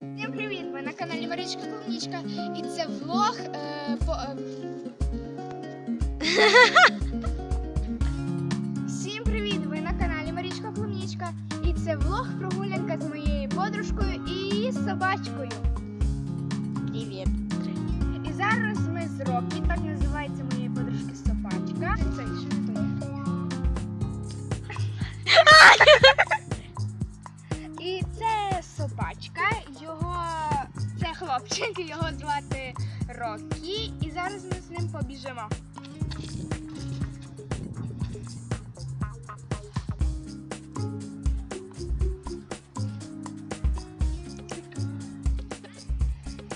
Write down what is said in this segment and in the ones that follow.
Всім привіт! Ви на каналі Марічка Клубнічка і це влог е, по. Е... Всім привіт! Ви на каналі Марічка Клубнічка і це влог прогулянка з моєю подружкою і собачкою. Привіт. І зараз ми з Рокі, так називається моєї подружки собачка. Це що не то є. І це собачка, його це хлопчик, його звати Рокі. І зараз ми з ним побіжимо.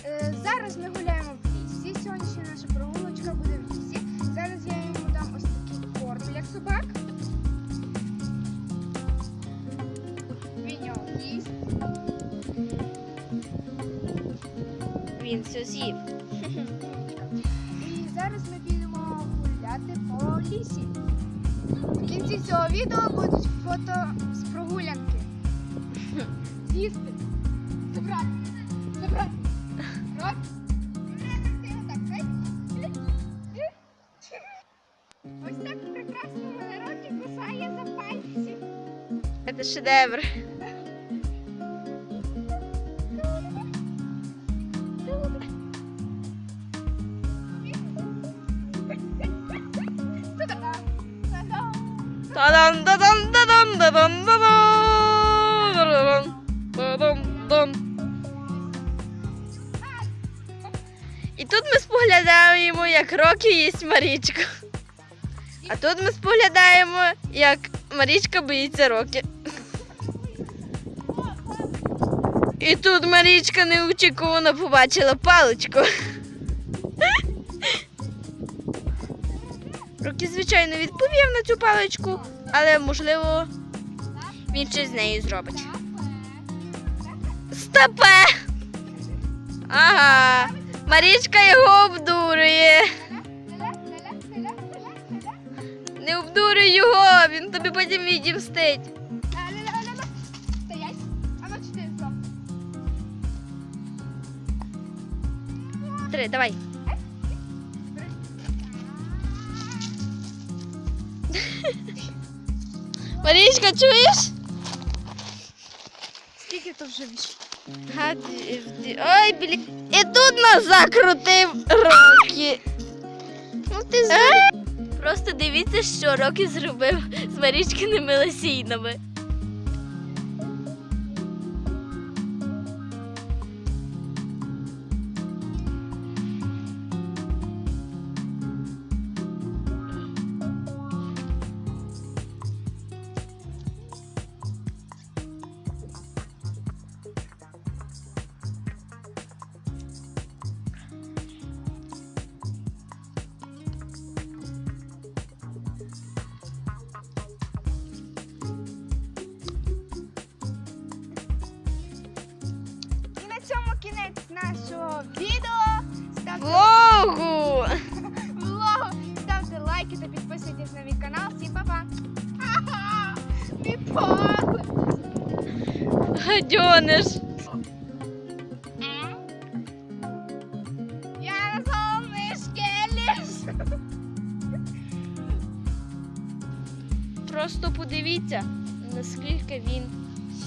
Е, Зараз ми гуляємо в лісі. Сьогоднішня наша прогулочка буде в лісі. Зараз я йому дам ось такий корм, як собак. Він все з'їв. І зараз ми підемо гуляти по лісі. В кінці цього відео будуть фото з прогулянки. З'їсти. Забрати. Забрати. Раз. Ось так прекрасно мене роки кусає за пальці. Це шедевр. Та-дам! Та-дам, да-дам, да-дам, да-дам, да-дам. І тут ми споглядаємо, як Рокі їсть Марічку. А тут ми споглядаємо, як Марічка боїться Рокі. І тут Марічка неочікувано побачила паличку. Рокі, звичайно, відповів на цю паличку, але можливо він щось з нею зробить. Стопе! Ага. Марічка його обдурює. Не обдурюй його, він тобі потім відімстить. Три, давай. Марічка, чуєш? Скільки то вже ді- Ой, блін. І тут нас закрутив Рокі. Ну ти Просто дивіться, що Рокі зробив з Марічкиними лосінами. Нашого відео. Ставте Влогу! влогу, ставте лайки та підписуйтесь на мій канал. Всім па-па! Гадьониш. Я на солнышке. Просто подивіться, наскільки він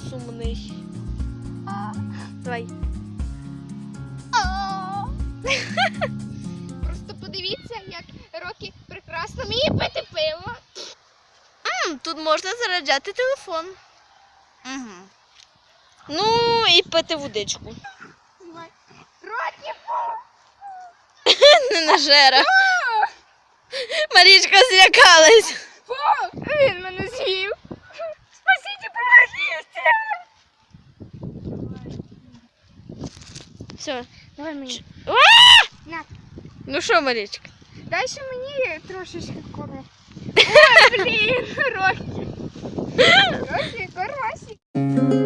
сумний. Давай. Просто подивіться, як Рокі прекрасно вміє пити пиво. М, тут можна заряджати телефон. Угу. Ну і пити водичку. Рокі! Не нажера. Марічка злякалась. Фу! Він мене з'їв. Спасіть, помогіть! Все. Давай мені. На. Ну що, Марічка? Дай ще мені трошечки кору. Ой, блін, Рокі. Рокі, корвасик.